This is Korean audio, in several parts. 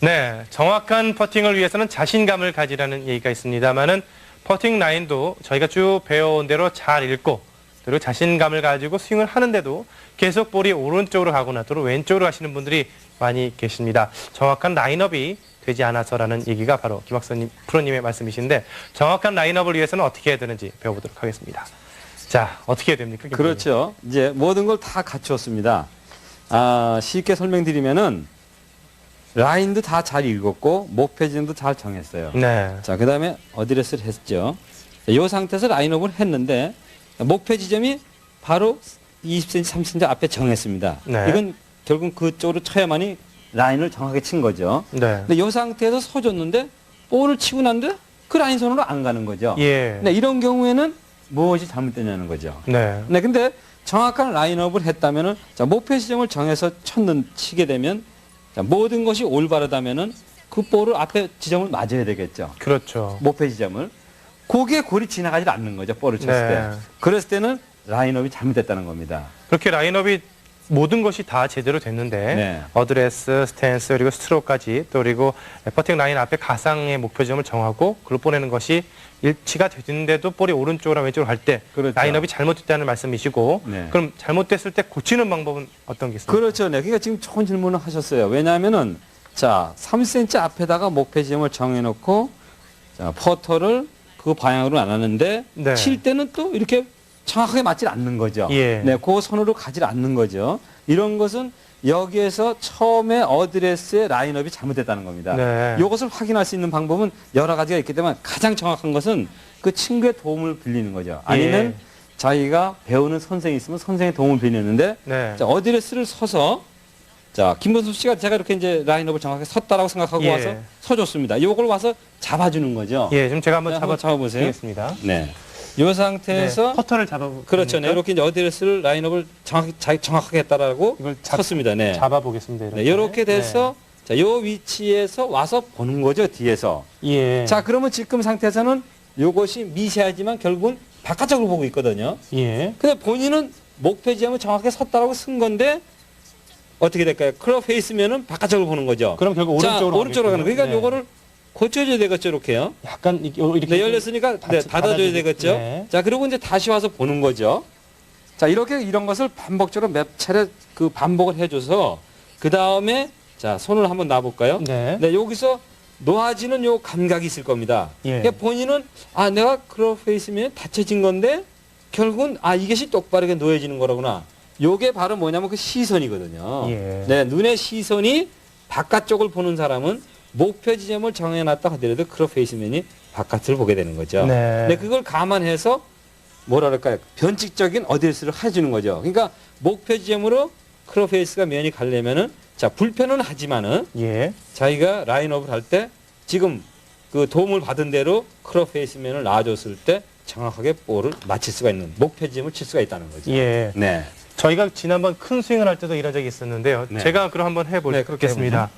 네, 정확한 퍼팅을 위해서는 자신감을 가지라는 얘기가 있습니다만은 퍼팅 라인도 저희가 쭉 배워온 대로 잘 읽고 그리고 자신감을 가지고 스윙을 하는데도 계속 볼이 오른쪽으로 가거나 또는 왼쪽으로 가시는 분들이 많이 계십니다. 정확한 라인업이 되지 않아서라는 얘기가 바로 김학선 프로님의 말씀이신데 정확한 라인업을 위해서는 어떻게 해야 되는지 배워보도록 하겠습니다. 자, 어떻게 해야 됩니까? 김? 그렇죠. 이제 모든 걸 다 갖추었습니다. 아, 쉽게 설명드리면은 라인도 다 잘 읽었고 목표 지점도 잘 정했어요. 네. 자, 그다음에 어드레스를 했죠. 이 상태에서 라인업을 했는데 목표 지점이 바로 20cm, 30cm 앞에 정했습니다. 네. 이건 결국 그쪽으로 쳐야만이 라인을 정확하게 친 거죠. 네. 근데 이 상태에서 서 줬는데 볼을 치고 난데 그 라인 선으로 안 가는 거죠. 예. 네, 이런 경우에는 무엇이 잘못되냐는 거죠. 네. 네, 근데 정확한 라인업을 했다면은 자, 목표 지점을 정해서 쳤는 치게 되면 자, 모든 것이 올바르다면은 그 볼을 앞에 지점을 맞아야 되겠죠. 그렇죠. 목표 지점을. 거기에 골이 지나가지 않는 거죠. 볼을 쳤을 네. 때. 그랬을 때는 라인업이 잘못됐다는 겁니다. 그렇게 라인업이 모든 것이 다 제대로 됐는데 네. 어드레스, 스탠스 그리고 스트로크까지 또 그리고 퍼팅 라인 앞에 가상의 목표 지점을 정하고 그걸 보내는 것이 일치가 됐는데도 볼이 오른쪽으로 왼쪽으로 갈 때 그렇죠. 라인업이 잘못됐다는 말씀이시고 네. 그럼 잘못됐을 때 고치는 방법은 어떤 게 있습니까? 그렇죠. 네. 그러니까 지금 좋은 질문을 하셨어요. 왜냐하면은 자, 3cm 앞에다가 목표 지점을 정해놓고 자, 퍼터를 그 방향으로 안 하는데 네. 칠 때는 또 이렇게 정확하게 맞질 않는 거죠. 예. 네, 그 선으로 가지 않는 거죠. 이런 것은 여기에서 처음에 어드레스의 라인업이 잘못됐다는 겁니다. 네. 이것을 확인할 수 있는 방법은 여러 가지가 있기 때문에 가장 정확한 것은 그 친구의 도움을 빌리는 거죠. 아니면 예. 자기가 배우는 선생이 있으면 선생의 도움을 빌리는데 네. 자, 어드레스를 서서 자, 김범수 씨가 제가 이렇게 이제 라인업을 정확하게 섰다라고 생각하고 예. 와서 서줬습니다. 요걸 와서 잡아주는 거죠. 예, 지금 제가 한번 네, 잡아. 보겠습니다. 네. 요 상태에서 네, 퍼터를 잡아 그렇죠. 네, 이렇게 이제 어드레스를 라인업을 정확히 자기 정확하게 했다라고 이걸 잡, 섰습니다. 네. 잡아 보겠습니다. 네, 이렇게 돼서 자, 요 위치에서 와서 보는 거죠, 뒤에서. 네. 예. 자, 그러면 지금 상태에서는 요것이 미세하지만 결국은 바깥쪽으로 보고 있거든요. 예. 근데 본인은 목표 지점을 정확하게 섰다라고 쓴 건데 어떻게 될까요? 클럽 페이스면은 바깥쪽으로 보는 거죠. 그럼 결국 자, 오른쪽으로 오른쪽으로 가는 거. 그러니까 네. 요거를 고쳐줘야 되겠죠, 이렇게요. 약간 이렇게 이렇게 네, 열렸으니까 네, 닫- 닫아줘야 닫아주고, 되겠죠. 네. 자, 그리고 이제 다시 와서 보는 거죠. 자, 이렇게 이런 것을 반복적으로 몇 차례 그 반복을 해줘서 그 다음에 자, 손을 한번 놔볼까요? 네. 네, 여기서 놓아지는 요 감각이 있을 겁니다. 예. 그러니까 본인은 아, 내가 클럽 페이스면 닫혀진 건데 결국은 아, 이것이 똑바르게 놓여지는 거라구나. 요게 바로 뭐냐면 그 시선이거든요. 예. 네, 눈의 시선이 바깥쪽을 보는 사람은 목표 지점을 정해놨다 하더라도 클럽 페이스면이 바깥을 보게 되는 거죠. 네. 네, 그걸 감안해서 뭐라 그럴까요? 변칙적인 어드레스를 해주는 거죠. 그러니까 목표 지점으로 클럽 페이스가 면이 가려면은 자 불편은 하지만은 예. 자기가 라인업을 할 때 지금 그 도움을 받은 대로 클럽 페이스면을 놔줬을 때 정확하게 볼을 맞힐 수가 있는 목표 지점을 칠 수가 있다는 거죠. 예. 네. 저희가 지난번 큰 스윙을 할 때도 이런 적이 있었는데요. 네. 제가 그럼 한번 네, 해보겠습니다.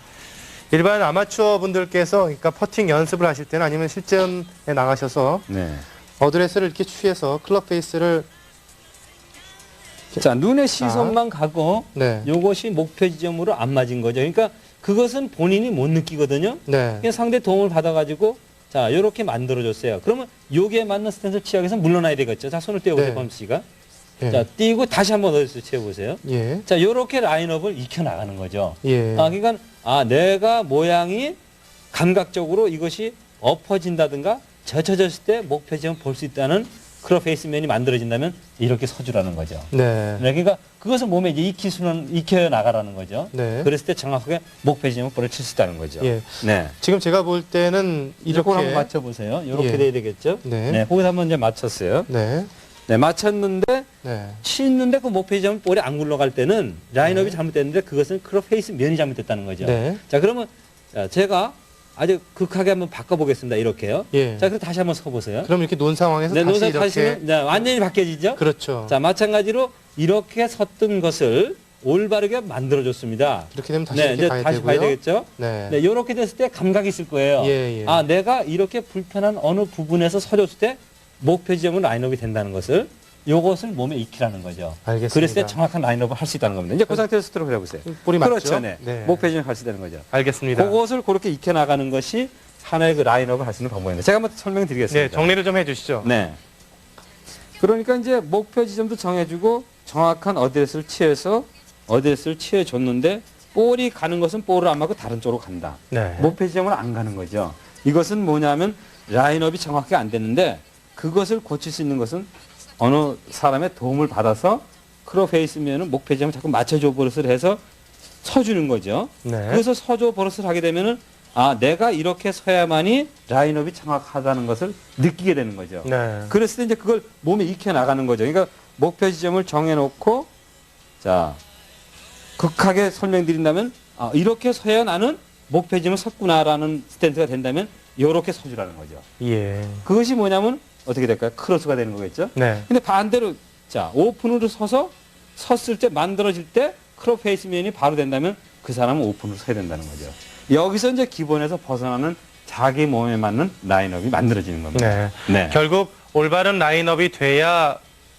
일반 아마추어 분들께서 그러니까 퍼팅 연습을 하실 때는 아니면 실전에 나가셔서 네. 어드레스를 이렇게 취해서 클럽 페이스를 자 눈의 시선만 가고 네. 요것이 목표 지점으로 안 맞은 거죠. 그러니까 그것은 본인이 못 느끼거든요. 네. 그냥 상대 도움을 받아가지고 자 요렇게 만들어줬어요. 그러면 요기에 맞는 스탠스를 취하기 위해서 물러나야 되겠죠. 자 손을 떼어보세요, 네. 범 씨가. 예. 자 띄고 다시 한번 어디서 채워보세요. 예. 자 요렇게 라인업을 익혀 나가는 거죠. 예. 아 그러니까 아 내가 모양이 감각적으로 이것이 엎어진다든가 젖혀졌을 때 목표 지점 볼 수 있다는 크롭 페이스면이 만들어진다면 이렇게 서주라는 거죠. 네. 네, 그러니까 그것을 몸에 이제 익히 수는 익혀 나가라는 거죠. 네. 그랬을 때 정확하게 목표 지점을 볼을 칠 수 있다는 거죠. 예. 네. 지금 제가 볼 때는 이렇게 한번 이렇게 맞춰 보세요. 이렇게 예. 돼야 되겠죠. 네. 네, 거기서 한번 이제 맞췄어요. 네. 네, 맞췄는데 네. 치는데 그 목표 지점 볼이 안 굴러갈 때는 라인업이 잘못됐는데 그것은 크롭 페이스 면이 잘못됐다는 거죠. 네. 자, 그러면 자, 제가 아주 극하게 한번 바꿔보겠습니다. 이렇게요. 예. 자, 그럼 다시 한번 서보세요. 그럼 이렇게 논 상황에서 네, 다시 이렇게 다시는 네, 완전히 바뀌어지죠. 그렇죠. 자, 마찬가지로 이렇게 섰던 것을 올바르게 만들어줬습니다. 이렇게 되면 다시 네, 이제 가야 다시 되고요. 봐야 되겠죠. 네. 네, 이렇게 됐을 때 감각이 있을 거예요. 예, 예. 아, 내가 이렇게 불편한 어느 부분에서 서줬을 때 목표 지점은 라인업이 된다는 것을 요것을 몸에 익히라는 거죠. 알겠습니다. 그랬을 때 정확한 라인업을 할 수 있다는 겁니다. 이제 그 상태에서 스트로크 해보세요. 볼이 맞죠? 그렇죠. 네. 네. 목표 지점 할수 있다는 거죠. 알겠습니다. 그것을 그렇게 익혀 나가는 것이 하나의 그 라인업을 할 수 있는 방법입니다. 제가 한번 설명드리겠습니다. 네, 정리를 좀 해주시죠. 네. 그러니까 이제 목표 지점도 정해주고 정확한 어드레스를 취해서 어드레스를 취해줬는데 볼이 가는 것은 볼을 안 맞고 다른 쪽으로 간다. 네. 목표 지점은 안 가는 거죠. 이것은 뭐냐면 라인업이 정확하게 안 됐는데 그것을 고칠 수 있는 것은 어느 사람의 도움을 받아서 크로페이스면은 목표 지점을 자꾸 맞춰줘 버릇을 해서 서주는 거죠. 네. 그래서 서줘 버릇을 하게 되면은 아 내가 이렇게 서야만이 라인업이 정확하다는 것을 느끼게 되는 거죠. 네. 그랬을 때 이제 그걸 몸에 익혀 나가는 거죠. 그러니까 목표 지점을 정해놓고 자 극하게 설명드린다면 아, 이렇게 서야 나는 목표 지점을 섰구나라는 스탠스가 된다면 이렇게 서주라는 거죠. 예. 그것이 뭐냐면 어떻게 될까요? 크로스가 되는 거겠죠. 네. 근데 반대로 자 오픈으로 서서 섰을 때 만들어질 때 크로페이스면이 바로 된다면 그 사람은 오픈으로 서야 된다는 거죠. 여기서 이제 기본에서 벗어나는 자기 몸에 맞는 라인업이 만들어지는 겁니다. 네. 네. 결국 올바른 라인업이 돼야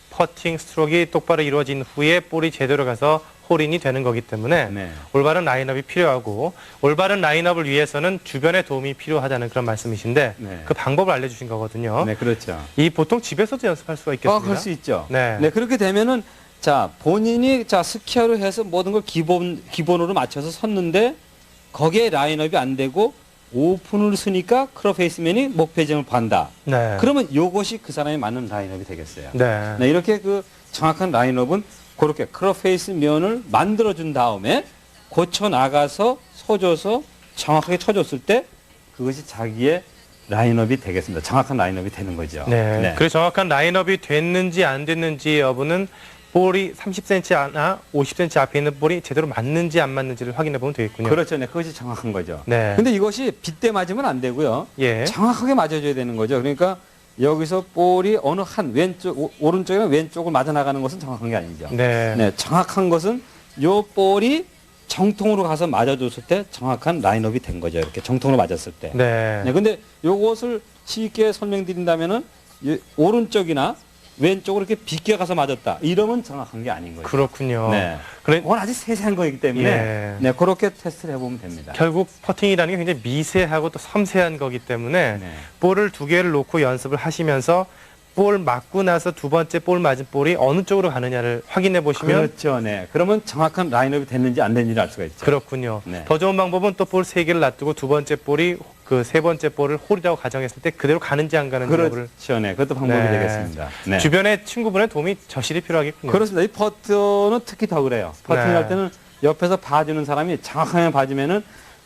퍼팅 스트로크가 똑바로 이루어진 후에 볼이 제대로 가서 홀인이 되는 거기 때문에 네. 올바른 라인업이 필요하고 올바른 라인업을 위해서는 주변의 도움이 필요하다는 그런 말씀이신데 네. 그 방법을 알려주신 거거든요. 네, 그렇죠. 이 보통 집에서도 연습할 수가 어, 있겠습니다. 그럴 수 있죠. 네. 네, 그렇게 되면은 자 본인이 자 스퀘어로 해서 모든 걸 기본 기본으로 맞춰서 섰는데 거기에 라인업이 안 되고 오픈을 쓰니까 크로페이스맨이 목표점을 반다. 네. 그러면 요것이 그 사람이 맞는 라인업이 되겠어요. 네. 네, 이렇게 그 정확한 라인업은 그렇게 크로페이스 면을 만들어준 다음에 고쳐 나가서 서줘서 정확하게 쳐줬을 때 그것이 자기의 라인업이 되겠습니다. 정확한 라인업이 되는 거죠. 네. 그 정확한 라인업이 됐는지 안 됐는지 여부는 볼이 30cm 하나 50cm 앞에 있는 볼이 제대로 맞는지 안 맞는지를 확인해 보면 되겠군요. 그렇죠. 네, 그것이 정확한 거죠. 네. 근데 이것이 빗대 맞으면 안 되고요. 예. 정확하게 맞아줘야 되는 거죠. 그러니까 여기서 볼이 어느 한 왼쪽, 오- 오른쪽이나 왼쪽을 맞아 나가는 것은 정확한 게 아니죠. 네. 네, 정확한 것은 요 볼이 정통으로 가서 맞아줬을 때 정확한 라인업이 된 거죠. 이렇게 정통으로 맞았을 때. 네. 네, 근데 요것을 쉽게 설명드린다면은 이 오른쪽이나 왼쪽으로 이렇게 비껴 가서 맞았다. 이러면 정확한 게 아닌 거죠. 그렇군요. 네. 그래 그건 아주 세세한 거이기 때문에 예. 네, 그렇게 테스트를 해보면 됩니다. 결국 퍼팅이라는 게 굉장히 미세하고 또 섬세한 거기 때문에 네. 볼을 두 개를 놓고 연습을 하시면서 볼 맞고 나서 두 번째 볼 맞은 볼이 어느 쪽으로 가느냐를 확인해 보시면 그렇죠. 네. 그러면 정확한 라인업이 됐는지 안 됐는지를 알 수가 있죠. 그렇군요. 네. 더 좋은 방법은 또 볼 세 개를 놔두고 두 번째 볼이 그 세 번째 볼을 홀이라고 가정했을 때 그대로 가는지 안 가는지 여부를 그렇죠. 네. 그것도 방법이 네. 되겠습니다. 네. 주변의 친구분의 도움이 절실히 필요하겠군요. 그렇습니다. 이 퍼터는 특히 더 그래요. 퍼팅 네. 할 때는 옆에서 봐주는 사람이 정확하게 봐주면은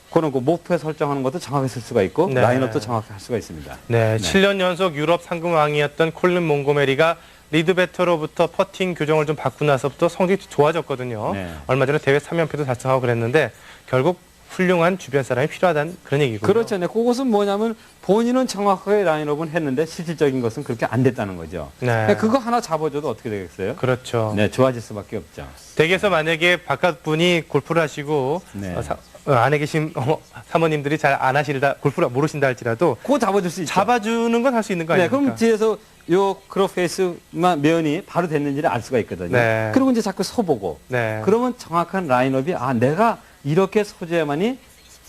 그런 그 목표 설정하는 것도 정확하게 쓸 수가 있고 네. 라인업도 정확하게 할 수가 있습니다. 네, 네. 7년 연속 유럽 상금왕이었던 콜린 몽고메리가 리드베터로부터 퍼팅 교정을 좀 받고 나서부터 성적이 좋아졌거든요. 네. 얼마 전에 대회 3연패도 달성하고 그랬는데 결국 훌륭한 주변 사람이 필요하다는 그런 얘기고요. 그렇죠. 네. 그것은 뭐냐면 본인은 정확하게 라인업은 했는데 실질적인 것은 그렇게 안 됐다는 거죠. 네. 네, 그거 하나 잡아줘도 어떻게 되겠어요? 그렇죠. 네, 좋아질 수밖에 없죠. 댁에서 만약에 바깥 분이 골프를 하시고 네. 어, 사- 어, 안에 계신 어머, 사모님들이 잘 안 하시다 골프를 모르신다 할지라도 그거 잡아줄 수 있죠. 잡아주는 건 할 수 있는 거 네, 아닙니까? 그럼 뒤에서 요 크로페이스만 면이 바로 됐는지를 알 수가 있거든요. 네. 그리고 이제 자꾸 서보고 네. 그러면 정확한 라인업이 아 내가 이렇게 서줘야만이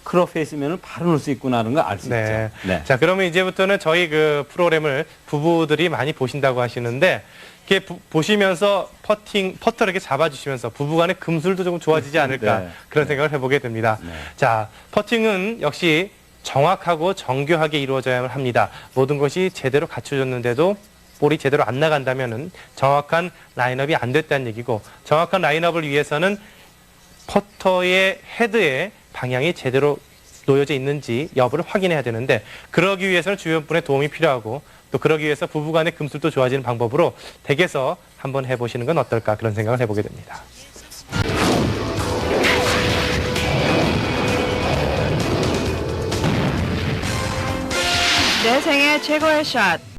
크로페이스면을 바로 넣을 수 있구나라는 걸 알 수 네. 있죠. 네. 자, 그러면 이제부터는 저희 그 프로그램을 부부들이 많이 보신다고 하시는데 이렇게 부- 보시면서 퍼팅 퍼터를 이렇게 잡아주시면서 부부간의 금술도 조금 좋아지지 않을까 네. 그런 생각을 해보게 됩니다. 네. 자, 퍼팅은 역시 정확하고 정교하게 이루어져야 합니다. 모든 것이 제대로 갖춰졌는데도 볼이 제대로 안 나간다면은 정확한 라인업이 안 됐다는 얘기고 정확한 라인업을 위해서는 퍼터의 헤드의 방향이 제대로 놓여져 있는지 여부를 확인해야 되는데 그러기 위해서는 주변 분의 도움이 필요하고 또 그러기 위해서 부부간의 금술도 좋아지는 방법으로 댁에서 한번 해보시는 건 어떨까 그런 생각을 해보게 됩니다. 내 생애 최고의 샷.